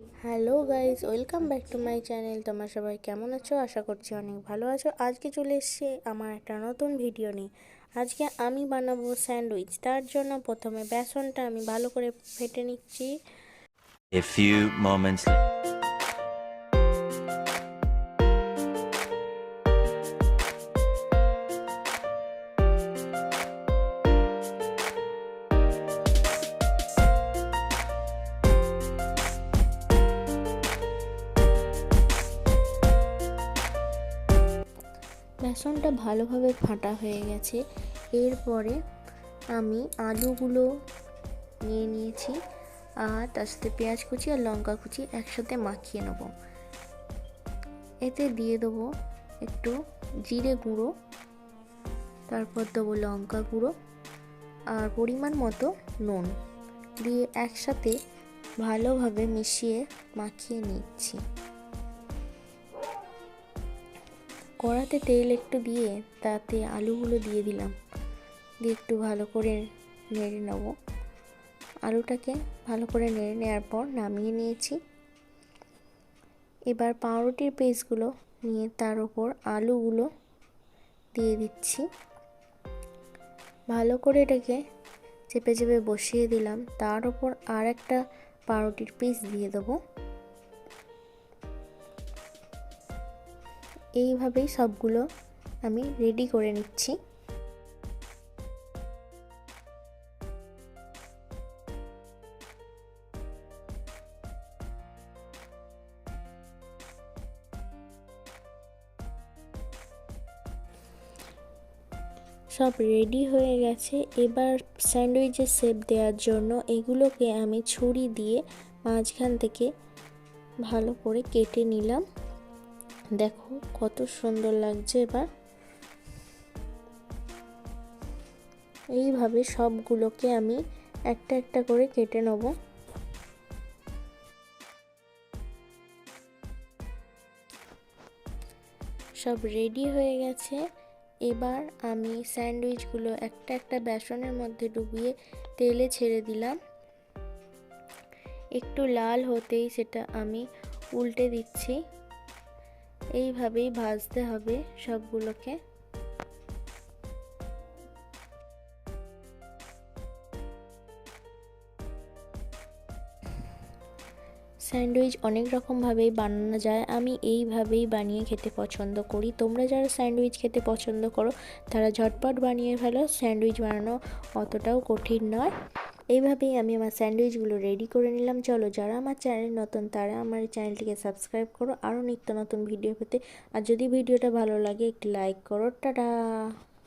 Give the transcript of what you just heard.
Hello guys welcome back to my channel. তোমরা সবাই কেমন আছো? আশা করছি অনেক ভালো আছো। আজকে চলে এসছে আমার একটা নতুন ভিডিও নিয়ে। আজকে আমি বানাবো স্যান্ডউইচ। তার জন্য প্রথমে বেসনটা আমি ভালো করে ফেটে নিচ্ছি। A few moments later. বেসনটা ভালোভাবে ফাটা হয়ে গেছে। এরপরে আমি আলুগুলো নিয়ে নিয়েছি আর তার সাথে পেঁয়াজ কুচি আর লঙ্কা কুচি একসাথে মাখিয়ে নেব। এতে দিয়ে দেবো একটু জিরে গুঁড়ো, তারপর দেবো লঙ্কা গুঁড়ো আর পরিমাণ মতো নুন দিয়ে একসাথে ভালোভাবে মিশিয়ে মাখিয়ে নিচ্ছি। কড়াতে তেল একটু দিয়ে তাতে আলুগুলো দিয়ে দিলাম। দিয়ে একটু ভালো করে নেড়ে নেব। আলুটাকে ভালো করে নেড়ে নেওয়ার পর নামিয়ে নিয়েছি। এবার পাউরুটির পেস্টগুলো নিয়ে তার ওপর আলুগুলো দিয়ে দিচ্ছি। ভালো করে এটাকে চেপে চেপে বসিয়ে দিলাম। তার ওপর আর একটা পাউরুটির পিস দিয়ে দেবো। এইভাবেই সবগুলো আমি রেডি করে নিচ্ছি। সব রেডি হয়ে গেছে। এবার স্যান্ডউইচের শেপ দেওয়ার জন্য এগুলোকে আমি ছুরি দিয়ে মাঝখান থেকে ভালো করে কেটে নিলাম। দেখো কত সুন্দর লাগছে এবার। এইভাবে সবগুলোকে আমি একটা একটা করে কেটে নেব। সব রেডি হয়ে গেছে। এবার আমি স্যান্ডউইচগুলো একটা একটা বেসনের মধ্যে ডুবিয়ে তেলে ছেড়ে দিলাম। একটু লাল হতেই সেটা আমি উল্টে দিচ্ছি। এইভাবেই ভাজতে হবে সবগুলোকে। স্যান্ডউইচ অনেক রকমভাবেই বানানো যায়। আমি এইভাবেই বানিয়ে খেতে পছন্দ করি। তোমরা যারা স্যান্ডউইচ খেতে পছন্দ করো, তারা ঝটপট বানিয়ে ফেলো। স্যান্ডউইচ বানানো অতটাও কঠিন নয়। এইভাবেই আমি আমার স্যান্ডউইচগুলো রেডি করে নিলাম। চলো যারা আমার চ্যানেল নতুন, তারা আমার চ্যানেলটিকে সাবস্ক্রাইব করো। আরও নিত্য নতুন ভিডিও পেতে। আর যদি ভিডিওটা ভালো লাগে, একটি লাইক করো। টাটা!